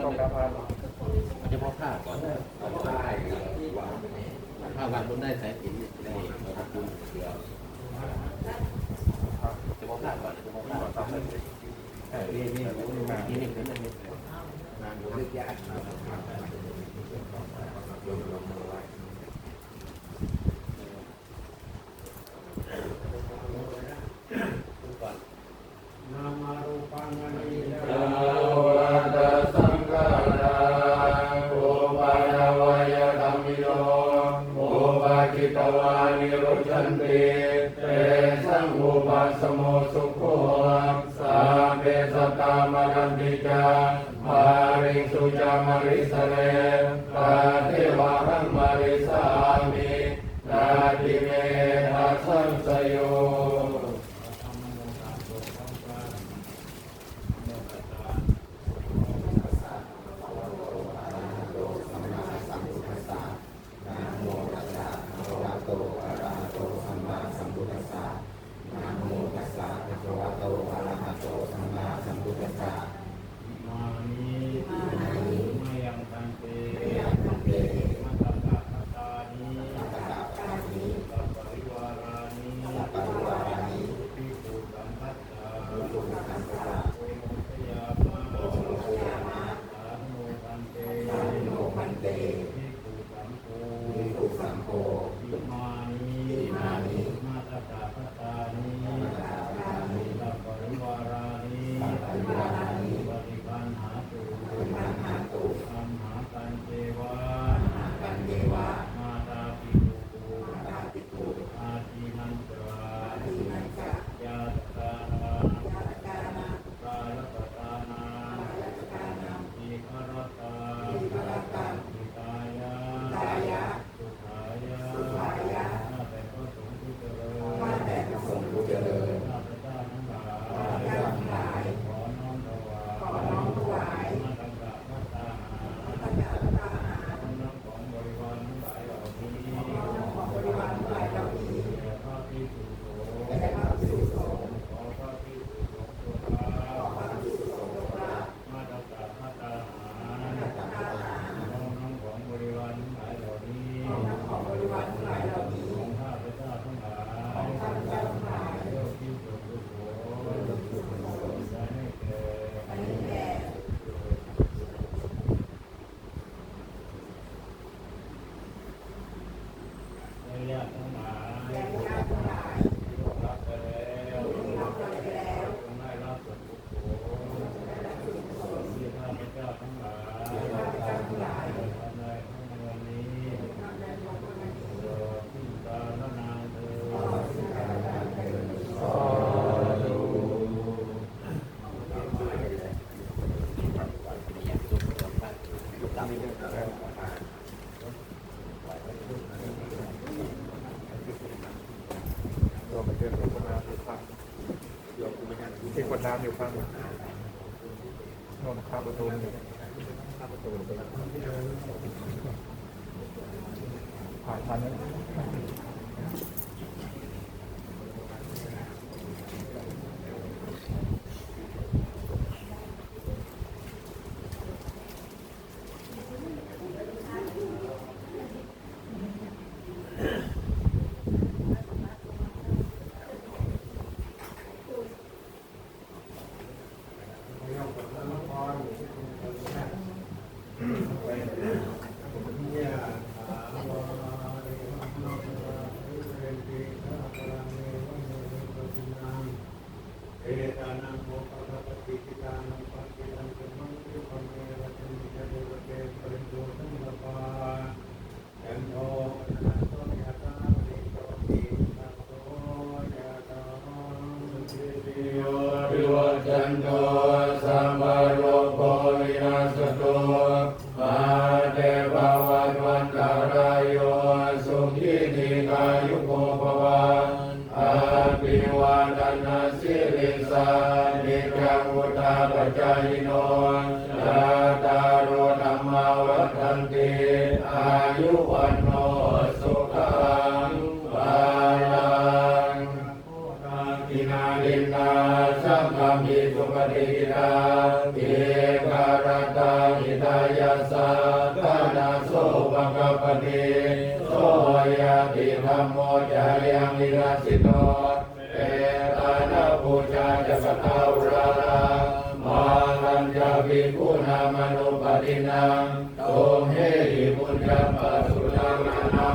สำเร็จมันจะพอผ้าก่อนก่อนผ้าวางผ้าวางบนได้สายสินเนี่ยได้ขอบคุณเกลือจะพอผ้าก่อนจะพอผ้าก่อนนี่นี่นี่นี่นานเยอะยาก จันเต น้ำอยู่ข้างบนอนข้างประตูนี่ผ่านมานั้น एतानां मोपगपतितानां पङ्किलं कुर्वन्ति पङ्केव चन्द्रिकदेवते परिदोषं गपा गन्धो नतो यथा परितोति नतो यथा सुचिदेयो विवर्धन्तो समा ยาสาธานาโสภะกปฏิโสยติธรรมโมจายังนิราสิโนเอตานาปูชาจักตาอุรารามาลัญญาภิกขุนามนุปตินังโตเมหิปุญญปัสสุตังนา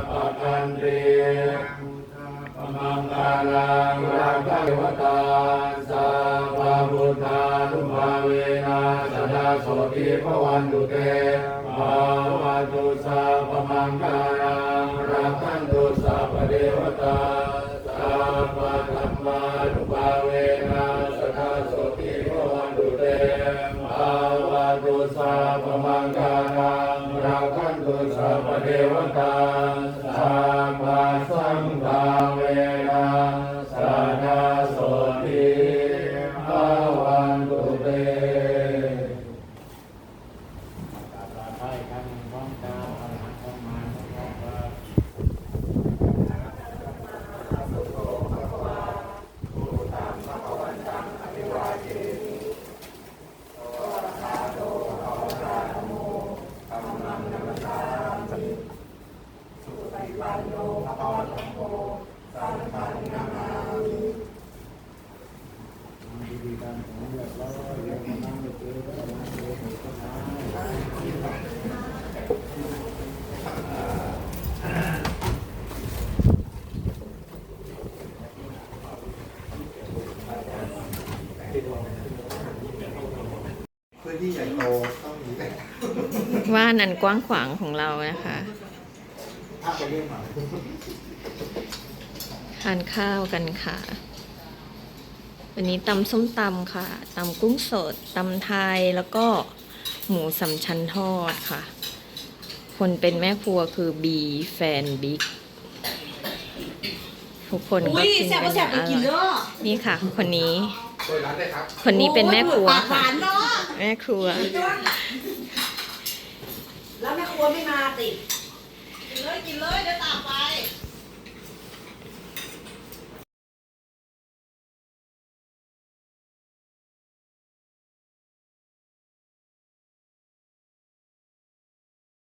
ติภวันตุเตภาวะตุสัพพมังกาลังรักขันตุสัพพะเทวตาสัพธรรมานุภาเวนะสดาโสติภวันตุเตภาวะตุสัพพมังกาลังรักขันตุสัพพะเทวตาสัพสังฆาเวนะสดาโสติภวันตุเต ใช่ครับพร้อมตาอรหันต์เข้ามาพร้อมครับ พื้นที่ใหญ่โตต้องมีแต่ว่านันกว้างขวางของเรานะคะภาพไปเรื่องมาทานข้าวกันค่ะ วันนี้ตำส้มตำค่ะตำกุ้งสดตำไทยแล้วก็หมูสามชั้นทอดค่ะ คนเป็นแม่ครัวคือบีแฟนบิ๊กทุกคนก็อุ้ยกินแซ่บกัก็นอแซ่บย่างไปอกินร่เด้อยอนี่ค่ะ คนนี้เปิดร้านได้ ครับคนนี้เป็นแม่ครัวปากหค่ะวานเนาะแม่ครัว แล้วแม่ครัวไม่มาติ กินเลยกินเลยเดี๋ยวตามไป